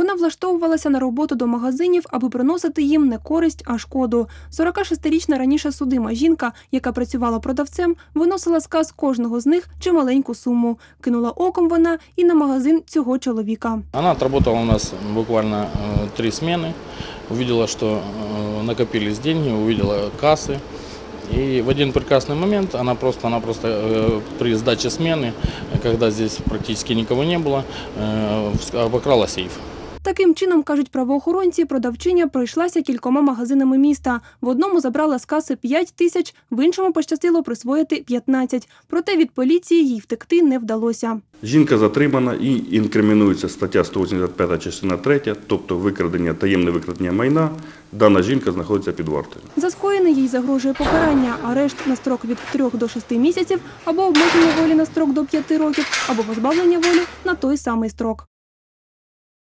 Вона влаштовувалася на роботу до магазинів, аби приносити їм не користь, а шкоду. 46-річна раніше судима жінка, яка працювала продавцем, виносила з кас кожного з них чималеньку суму. Кинула оком вона і на магазин цього чоловіка. Она отработала у нас буквально э, три смены, увидела, что э, накопились деньги, увидела кассы. И в один прекрасный момент она просто, она просто э, при сдаче смены, э, когда здесь практически никого не было, э, вс- обокрала сейф. Таким чином, кажуть правоохоронці, продавчиня пройшлася кількома магазинами міста. В одному забрала з каси 5 тисяч, в іншому пощастило присвоїти 15. Проте від поліції їй втекти не вдалося. Жінка затримана і інкримінується стаття 185 частина 3, тобто викрадення, таємне викрадення майна. Дана жінка знаходиться під вартою. За скоєне їй загрожує покарання, арешт на строк від 3 до 6 місяців, або обмеження волі на строк до 5 років, або позбавлення волі на той самий строк.